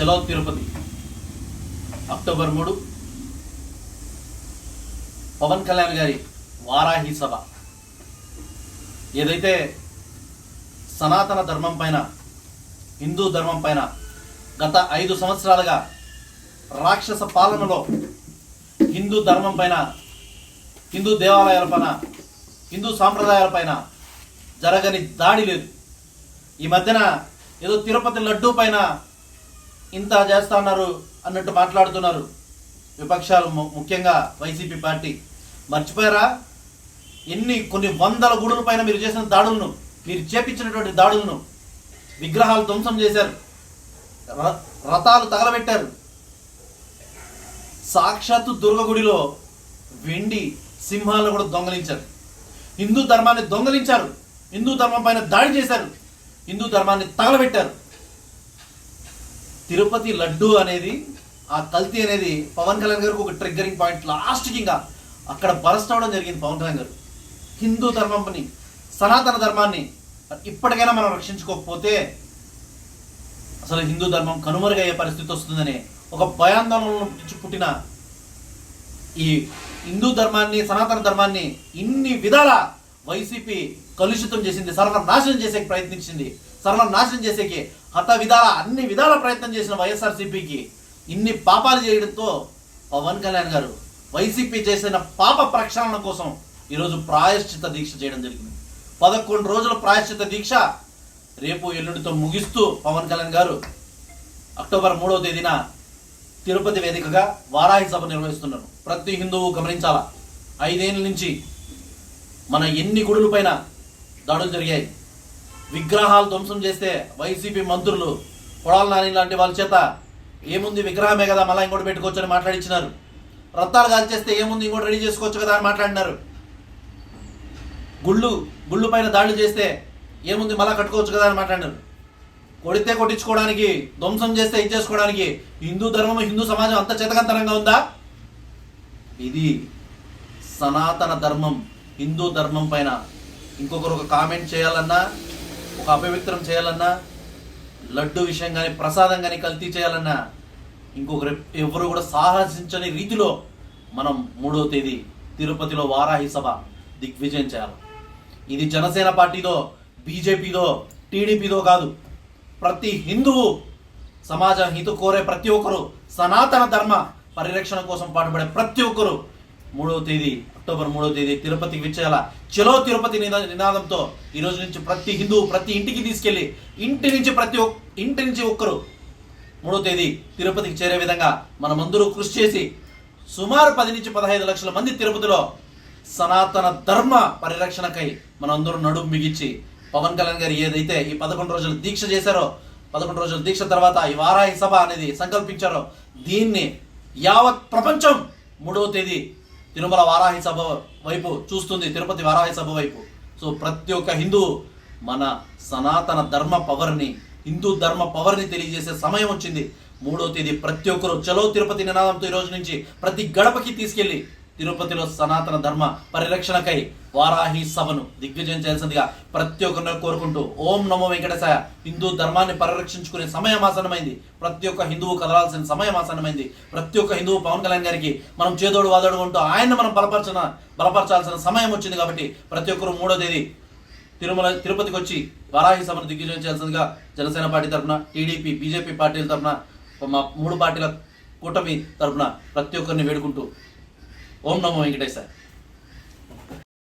చలో తిరుపతి. అక్టోబర్ మూడు. పవన్ కళ్యాణ్ గారి వారాహి సభ. ఏదైతే సనాతన ధర్మం పైన హిందూ ధర్మం పైన గత ఐదు సంవత్సరాలుగా రాక్షస పాలనలో హిందూ ధర్మం పైన హిందూ దేవాలయాల పైన హిందూ సాంప్రదాయాల పైన జరగని దాడి లేదు. ఈ మధ్యన ఏదో తిరుపతి లడ్డూ పైన ఇంత చేస్తా ఉన్నారు అన్నట్టు మాట్లాడుతున్నారు విపక్షాలు ముఖ్యంగా వైసీపీ పార్టీ. మర్చిపోయారా? ఎన్ని కొన్ని వందల గుడుల పైన మీరు చేసిన దాడులను మీరు చేపించినటువంటి దాడులను విగ్రహాలు ధ్వంసం చేశారు. ర- రథాలు తగలబెట్టారు. సాక్షాత్తు దుర్గగుడిలో వెండి సింహాలను కూడా దొంగలించారు. హిందూ ధర్మాన్ని దొంగలించారు. హిందూ ధర్మం పైన దాడి చేశారు. హిందూ ధర్మాన్ని తగలబెట్టారు. తిరుపతి లడ్డు అనేది ఆ కల్తీ అనేది పవన్ కళ్యాణ్ గారికి ఒక ట్రిగ్గరింగ్ పాయింట్ లాస్ట్కి ఇంకా అక్కడ బరస్ట్ అవడం జరిగింది పవన్ కళ్యాణ్ గారు. హిందూ ధర్మంని సనాతన ధర్మాన్ని ఇప్పటికైనా మనం రక్షించుకోకపోతే అసలు హిందూ ధర్మం కనుమరుగయ్యే పరిస్థితి వస్తుందని ఒక భయాందోళన నుంచి పుట్టిన ఈ హిందూ ధర్మాన్ని సనాతన ధర్మాన్ని ఇన్ని విధాల వైసీపీ కలుషితం చేసింది సర్వనాశనం చేసే ప్రయత్నించింది సర్వనాశనం చేసేకి హత విధాల అన్ని విధాల ప్రయత్నం చేసిన వైఎస్ఆర్సీపీకి ఇన్ని పాపాలు చేయడంతో పవన్ కళ్యాణ్ గారు వైసీపీ చేసిన పాప ప్రక్షాళన కోసం ఈరోజు ప్రాయశ్చిత దీక్ష చేయడం జరిగింది. పదకొండు రోజుల ప్రాయశ్చిత దీక్ష రేపు ఎల్లుండితో ముగిస్తూ పవన్ కళ్యాణ్ గారు అక్టోబర్ మూడవ తేదీన తిరుపతి వేదికగా వారాహి సభ నిర్వహిస్తున్నారు. ప్రతి హిందువు గమనించాలా? ఐదేళ్ళ నుంచి మన ఎన్ని గుడుల పైన దాడులు జరిగాయి? విగ్రహాలు ధ్వంసం చేస్తే వైసీపీ మంత్రులు కొడాల నాని లాంటి వాళ్ళ చేత ఏముంది విగ్రహమే కదా మళ్ళీ ఇంకోటి పెట్టుకోవచ్చు అని మాట్లాడించినారు రత్తాలు కాల్చేస్తే ఏముంది ఇంకోటి రెడీ చేసుకోవచ్చు కదా అని మాట్లాడినారు. గుళ్ళు గుళ్ళు పైన దాడులు చేస్తే ఏముంది మళ్ళా కట్టుకోవచ్చు కదా అని మాట్లాడినారు. కొడితే కొట్టించుకోవడానికి ధ్వంసం చేస్తే ఇది చేసుకోవడానికి హిందూ ధర్మం హిందూ సమాజం అంత చేతకంతరంగా ఉందా? ఇది సనాతన ధర్మం హిందూ ధర్మం పైన ఇంకొకరు ఒక కామెంట్ చేయాలన్నా ఒక అపవిత్రం చేయాలన్నా లడ్డు విషయం కానీ ప్రసాదం కానీ కల్తీ చేయాలన్నా ఇంకొకరు ఎవరు కూడా సాహసించని రీతిలో మనం మూడో తేదీ తిరుపతిలో వారాహి సభ దిగ్విజయం చేయాలి. ఇది జనసేన పార్టీదో బీజేపీదో టీడీపీదో కాదు. ప్రతి హిందువు సమాజ హిత కోరే ప్రతి ఒక్కరు సనాతన ధర్మ పరిరక్షణ కోసం పాటుపడే ప్రతి ఒక్కరు మూడవ తేదీ అక్టోబర్ మూడవ తేదీ తిరుపతికి విచ్చేయాల? చలో తిరుపతి నినా- నినాదంతో ఈ రోజు నుంచి ప్రతి హిందువు ప్రతి ఇంటికి తీసుకెళ్ళి ఇంటి నుంచి ప్రతి ఇంటి నుంచి ఒక్కరు మూడో తేదీ తిరుపతికి చేరే విధంగా మనమందరూ కృషి చేసి సుమారు పది నుంచి పదహైదు లక్షల మంది తిరుపతిలో సనాతన ధర్మ పరిరక్షణకై మనందరూ నడుము బిగించి పవన్ కళ్యాణ్ గారు ఏదైతే ఈ పదకొండు రోజులు దీక్ష చేశారో పదకొండు రోజుల దీక్ష తర్వాత ఈ వారాహి సభ అనేది సంకల్పించారో దీన్ని యావత్ ప్రపంచం మూడవ తేదీ తిరుమల వారాహి సభ వైపు చూస్తుంది తిరుపతి వారాహి సభ వైపు. సో ప్రతి ఒక్క హిందూ మన సనాతన ధర్మ పవర్ని హిందూ ధర్మ పవర్ని తెలియజేసే సమయం వచ్చింది. మూడో తేదీ ప్రతి ఒక్కరు చలో తిరుపతి నినాదంతో ఈ రోజు నుంచి ప్రతి గడపకి తీసుకెళ్ళి తిరుపతిలో సనాతన ధర్మ పరిరక్షణకై వారాహి సభను దిగ్విజయం చేయాల్సిందిగా ప్రతి ఒక్కరిని కోరుకుంటూ ఓం నమో వెంకటేశాయ. హిందూ ధర్మాన్ని పరిరక్షించుకునే సమయం ఆసనమైంది ప్రతి ఒక్క హిందువు కదలాల్సిన సమయం ఆసనమైంది ప్రతి ఒక్క హిందువు పవన్ కళ్యాణ్ గారికి మనం చేదోడు వాదోడు ఉంటూ ఆయన మనం బలపరచిన బలపరచాల్సిన సమయం వచ్చింది కాబట్టి ప్రతి ఒక్కరు మూడో తేదీ తిరుమల తిరుపతికి వచ్చి వారాహి సభను దిగ్విజయం చేయాల్సిందిగా జనసేన పార్టీ తరఫున టీడీపీ బీజేపీ పార్టీల తరఫున మా మూడు పార్టీల కూటమి తరఫున ప్రతి ఒక్కరిని వేడుకుంటూ ఓం నమో వెంకటేశ్వర